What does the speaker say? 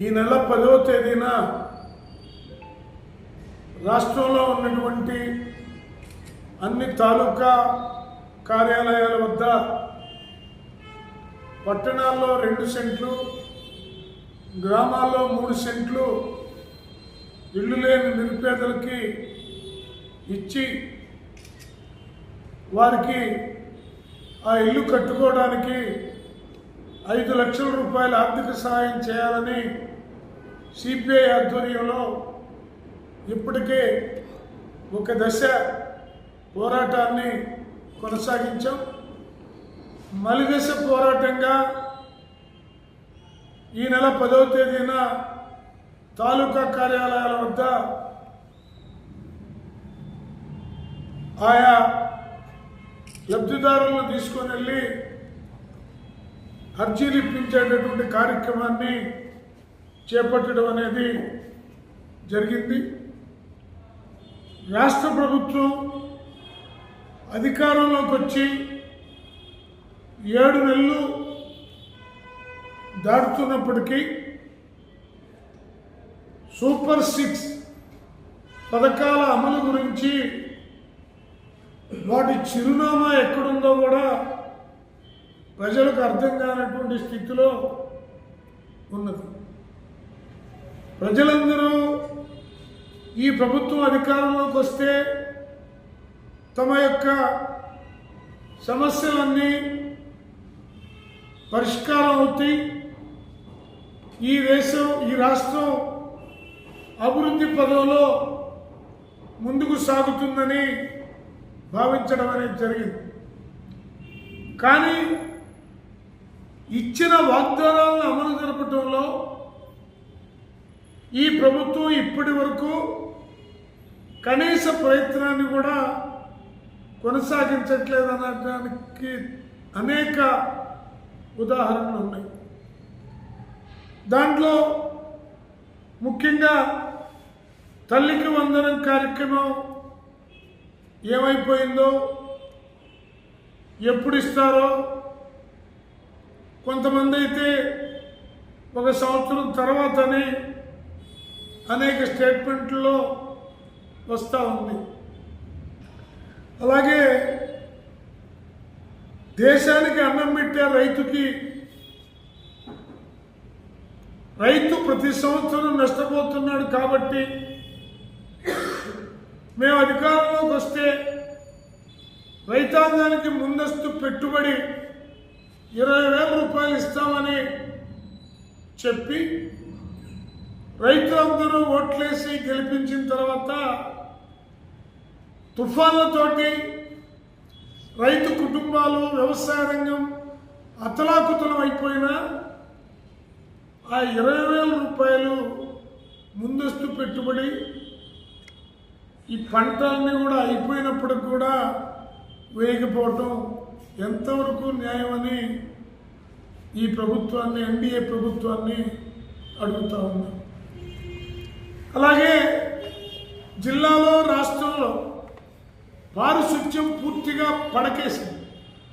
ఈ నెల పదవ తేదీన రాష్ట్రంలో ఉన్నటువంటి అన్ని తాలూకా కార్యాలయాల వద్ద పట్టణాల్లో రెండు సెంట్లు గ్రామాల్లో మూడు సెంట్లు ఇల్లు లేని నిరుపేదలకి ఇచ్చి వారికి ఆ ఇల్లు కట్టుకోవడానికి ఐదు లక్షల రూపాయల ఆర్థిక సహాయం చేయాలని సిపిఐ ఆధ్వర్యంలో ఇప్పటికే ఒక దశ పోరాటాన్ని కొనసాగించాం. మలిదశ పోరాటంగా ఈ నెల పదవ తేదీన తాలూకా కార్యాలయాల వద్ద ఆయా లబ్ధిదారులను తీసుకొని వెళ్ళి అర్జీలు ఇప్పించేటటువంటి కార్యక్రమాన్ని చేపట్టడం అనేది జరిగింది. రాష్ట్ర ప్రభుత్వం అధికారంలోకి వచ్చి ఏడు నెలలు దాటుతున్నప్పటికీ సూపర్ సిక్స్ పథకాల అమలు గురించి వాటి చిరునామా ఎక్కడుందో కూడా ప్రజలకు అర్థం కానటువంటి స్థితిలో ఉన్నది. ప్రజలందరూ ఈ ప్రభుత్వం అధికారంలోకి వస్తే తమ యొక్క సమస్యలన్నీ పరిష్కారం అవుతాయి. ఈ దేశం ఈ రాష్ట్రం అభివృద్ధి పదంలో ముందుకు సాగుతుందని భావించడం అనేది జరిగింది. కానీ ఇచ్చిన వాగ్దానాలను అమలు జరపడంలో ఈ ప్రభుత్వం ఇప్పటి వరకు కనీస ప్రయత్నాన్ని కూడా కొనసాగించట్లేదనడానికి అనేక ఉదాహరణలు ఉన్నాయి. దాంట్లో ముఖ్యంగా తల్లికి వందనం కార్యక్రమం ఏమైపోయిందో ఎప్పుడు ఇస్తారో కొంతమంది అయితే ఒక సంవత్సరం తర్వాతనే అనేక స్టేట్మెంట్లో వస్తూ ఉంది. అలాగే దేశానికి అన్నం పెట్టే రైతుకి రైతు ప్రతి సంవత్సరం నష్టపోతున్నాడు కాబట్టి మేము అధికారంలోకి వస్తే రైతాంగానికి ముందస్తు పెట్టుబడి ఇరవై వేల రూపాయలు ఇస్తామని చెప్పి రైతులందరూ ఓట్లేసి గెలిపించిన తర్వాత తుఫాన్లతోటి రైతు కుటుంబాలు వ్యవసాయ రంగం అతలాకుతలం అయిపోయినా ఆ ఇరవై వేల రూపాయలు ముందస్తు పెట్టుబడి ఈ పంటలన్నీ కూడా అయిపోయినప్పటికి కూడా వేయకపోవటం ఎంతవరకు న్యాయమని ఈ ప్రభుత్వాన్ని ఎన్డీఏ ప్రభుత్వాన్ని అడుగుతా ఉన్నాం. అలాగే జిల్లాలో రాష్ట్రంలో పారిశుధ్యం పూర్తిగా పడకేసింది.